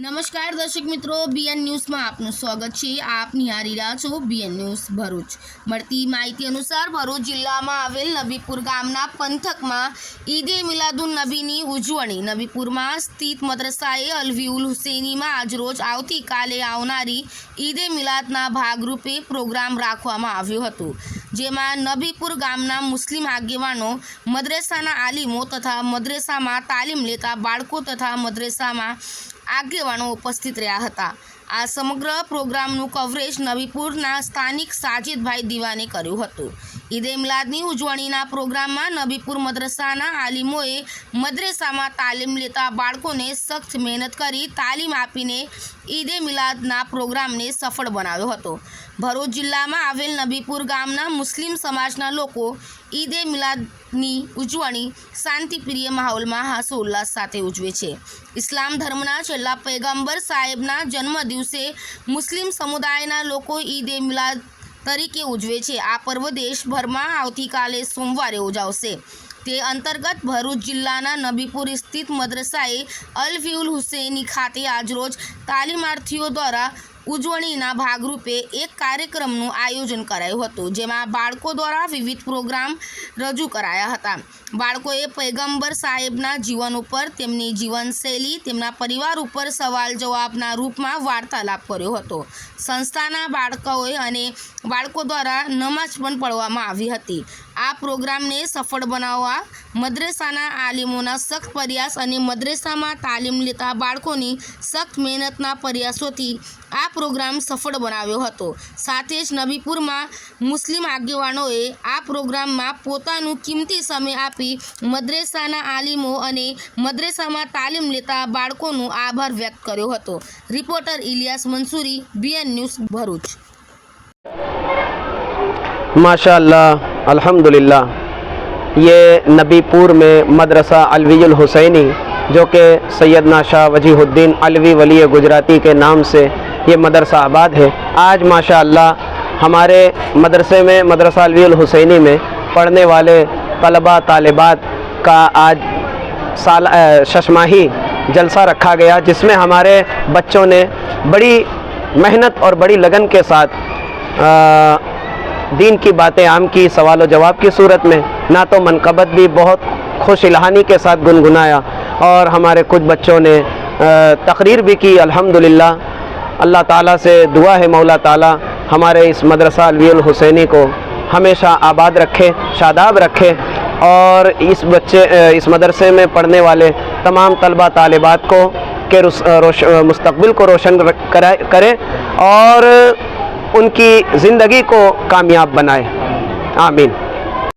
નમસ્કાર દર્શક મિત્રો બીએન ન્યૂઝમાં આપનું સ્વાગત છે. આપ નિહારી રહ્યા છો બીએન ન્યૂઝ ભરૂચ. મળતી માહિતી અનુસાર ભરૂચ જિલ્લામાં આવેલ નબીપુર ગામના પંથકમાં ઈદે મિલાદુન નબીની ઉજવણી. નબીપુરમાં સ્થિત મદ્રસાએ અલવીઉલ હુસૈનીમાં આજરોજ આવતીકાલે આવનારી ઈદે મિલાદના ભાગરૂપે પ્રોગ્રામ રાખવામાં આવ્યો હતો. જેમાં નબીપુર ગામના મુસ્લિમ આગેવાનો મદ્રેસાના આલિમો તથા મદ્રેસામાં તાલીમ લેતા બાળકો તથા મદ્રેસામાં આગેવાનો ઉપસ્થિત રહ્યા હતા. આ સમગ્ર પ્રોગ્રામનું કવરેજ નબીપુરના સ્થાનિક સાજિદભાઈ દીવાને કર્યું હતું. ઈદે મિલાદની ઉજવણીના પ્રોગ્રામમાં નબીપુર મદ્રસાના આલિમોએ મદ્રેસામાં તાલીમ લેતા બાળકોને સખ્ત મહેનત કરી તાલીમ આપીને ઈદે મિલાદના પ્રોગ્રામને સફળ બનાવ્યો હતો. ભરૂચ જિલ્લામાં આવેલ નબીપુર ગામના મુસ્લિમ સમાજના લોકો ઈદે મિલાદની ઉજવણી શાંતિપ્રિય માહોલમાં હાસ્યોલ્લાસ સાથે ઉજવે છે. ઇસ્લામ ધર્મના છેલ્લા પૈગંબર સાહેબના જન્મ દિવસે મુસ્લિમ સમુદાયના લોકો ઈદે મિલાદ તરીકે ઉજવે છે. આ પર્વ દેશભરમાં આવતીકાલે સોમવારે ઉજવશે. તે અંતર્ગત ભરૂચ જિલ્લાના નબીપુર સ્થિત મદ્રસાએ અલફીઉલ હુસૈની ખાતે આજરોજ તાલીમાર્થીઓ દ્વારા ઉજવણીના ભાગરૂપે એક કાર્યક્રમનું આયોજન કરાયું હતું, જેમાં બાળકો દ્વારા વિવિધ પ્રોગ્રામ રજૂ કરાયા હતા. બાળકોએ પૈગંબર સાહેબના જીવન ઉપર, તેમની જીવનશૈલી, તેમના પરિવાર ઉપર સવાલ જવાબના રૂપમાં વાર્તાલાપ કર્યો હતો. સંસ્થાના બાળકોએ અને બાળકો દ્વારા નમાઝ પણ પડવામાં આવી હતી. આ પ્રોગ્રામને સફળ બનાવવા મદ્રેસાના આલિમોના સખ્ત પ્રયાસ અને મદ્રેસામાં તાલીમ લેતા બાળકોની સખ્ત મહેનતના પ્રયાસોથી આ પ્રોગ્રામ સફળ બનાવ્યો હતો. સાથે જ નબીપુરમાં મુસ્લિમ આગેવાનોએ આ પ્રોગ્રામમાં પોતાનું કિંમતી સમય આપી મદ્રેસાના આલિમો અને મદ્રેસામાં તાલીમ લેતા બાળકોનો આભાર વ્યક્ત કર્યો હતો. Reporter Ilyas Mansuri, BN news Bharuch. માશાલ્લાહ الحمدللہ، یہ نبی پور میں مدرسہ علوی الحسینی، جو کہ سیدنا شاہ وجیح الدین الوی ولی گجراتی کے نام سے یہ مدرسہ آباد ہے۔ آج ماشاءاللہ ہمارے مدرسے میں، مدرسہ الوی الحسینی میں پڑھنے والے طلباء طالبات کا آج سال ششماہی جلسہ رکھا گیا، جس میں ہمارے بچوں نے بڑی محنت اور بڑی لگن کے ساتھ دین کی باتیں عام کی، سوال و جواب کی صورت میں نہ تو منقبت بھی بہت خوش الہانی کے ساتھ گنگنایا اور ہمارے کچھ بچوں نے تقریر بھی کی، الحمدللہ۔ اللہ تعالیٰ سے دعا ہے، مولا تعالیٰ ہمارے اس مدرسہ الوی الحسینی کو ہمیشہ آباد رکھے، شاداب رکھے اور اس بچے اس مدرسے میں پڑھنے والے تمام طلبہ طالبات کو کے مستقبل کو روشن کرے اور को रोशन रख- कराए- करे और उनकी ज़िंदगी को कामयाब बनाए आमीन